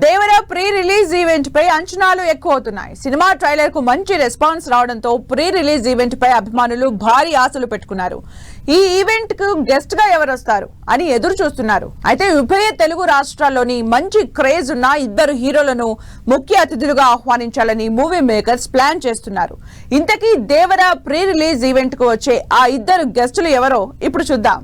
దేవర pre release event పై అంచనాలు ఎక్కువ అవుతున్నాయి సినిమా ట్రైలర్కు మంచి రెస్పాన్స్ రావడంతో ప్రీ రిలీజ్ ఈవెంట్ పై అభిమానులు భారీ ఆశలు పెట్టుకున్నారు. ఈ ఈవెంట్కు గెస్ట్గా ఎవరు వస్తారు అని ఎదురు చూస్తున్నారు అయితే ఉభయ తెలుగు రాష్ట్రాల్లోని మంచి క్రేజ్ ఉన్న ఇద్దరు హీరోలను ముఖ్య అతిథులుగా ఆహ్వానించాలని మూవీ మేకర్స్ ప్లాన్ చేస్తున్నారు. ఇంతకీ దేవర ప్రీ రిలీజ్ ఈవెంట్కు వచ్చే ఆ ఇద్దరు గెస్టులు ఎవరో ఇప్పుడు చూద్దాం.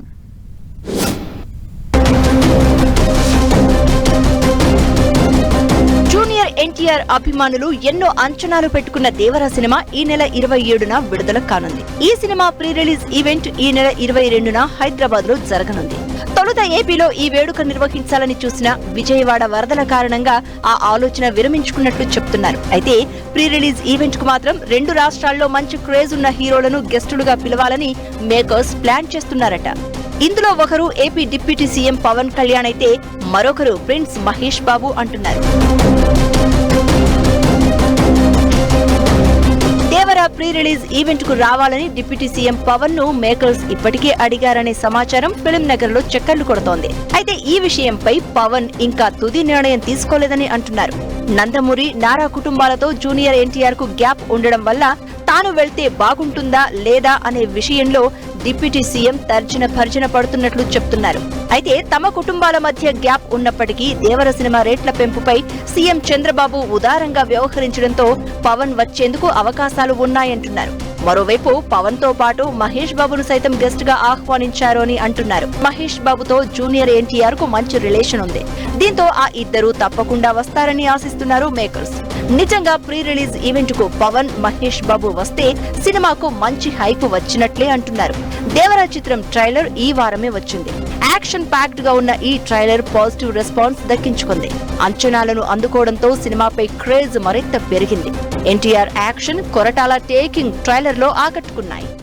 ఎన్టీఆర్ అభిమానులు ఎన్నో అంచనాలు పెట్టుకున్న దేవర సినిమా ఈ నెల ఇరవై ఏడున విడుదల కానుంది. ఈ సినిమా ప్రీ రిలీజ్ ఈవెంట్ ఈ నెల ఇరవై రెండున హైదరాబాద్లో జరగనుంది. తొలుత ఏపీలో ఈ వేడుక నిర్వహించాలని చూసిన విజయవాడ వరదల కారణంగా ఆ ఆలోచన విరమించుకున్నట్లు చెప్తున్నారు. అయితే ప్రీ రిలీజ్ ఈవెంట్కు మాత్రం రెండు రాష్ట్రాల్లో మంచి క్రేజ్ ఉన్న హీరోలను గెస్టులుగా పిలవాలని మేకర్స్ ప్లాన్ చేస్తున్నారట. ఇందులో ఒకరు AP deputy CM Pawan Kalyan అయితే మరొకరు ప్రిన్స్ మహేష్ బాబు అంటున్నారు. దేవర ప్రీ రిలీజ్ ఈవెంట్కు రావాలని డిప్యూటీ సీఎం పవన్ను మేకర్స్ ఇప్పటికే అడిగారనే సమాచారం ఫిలిం నగర్లో చక్కర్లు కొడుతోంది. అయితే ఈ విషయంపై పవన్ ఇంకా తుది నిర్ణయం తీసుకోలేదని అంటున్నారు. నందమూరి నారా కుటుంబాలతో జూనియర్ ఎన్టీఆర్కు గ్యాప్ ఉండడం వల్ల తాను వెళ్తే బాగుంటుందా లేదా అనే విషయంలో డిప్యూటీ సీఎం తర్జన భర్జన పడుతున్నట్లు చెప్తున్నారు. అయితే తమ కుటుంబాల మధ్య గ్యాప్ ఉన్నప్పటికీ దేవర సినిమా రేట్ల పెంపుపై సీఎం చంద్రబాబు ఉదారంగా వ్యవహరించడంతో పవన్ వచ్చేందుకు అవకాశాలు ఉన్నాయంటున్నారు. మరోవైపు పవన్తో పాటు మహేష్ బాబును సైతం గెస్ట్గా ఆహ్వానించారు అని అంటున్నారు. మహేష్ బాబుతో జూనియర్ ఎన్టీఆర్కు మంచి రిలేషన్ ఉంది. దీంతో ఆ ఇద్దరు తప్పకుండా వస్తారని ఆశిస్తున్నారు మేకర్స్ నిజంగా ప్రీ రిలీజ్ ఈవెంట్కు పవన్ మహేష్ బాబు వస్తే సినిమాకు మంచి హైప్ వచ్చినట్లే అంటున్నారు. దేవరా చిత్రం ట్రైలర్ ఈ వారమే వచ్చింది. యాక్షన్ ప్యాక్డ్గా ఉన్న ఈ ట్రైలర్ పాజిటివ్ రెస్పాన్స్ దక్కించుకుంది. అంచనాలను అందుకోవడంతో సినిమాపై క్రేజ్ మరింత పెరిగింది. ఎన్టీఆర్ యాక్షన్ కొరటాల టేకింగ్ ట్రైలర్లో ఆకట్టుకున్నాయి.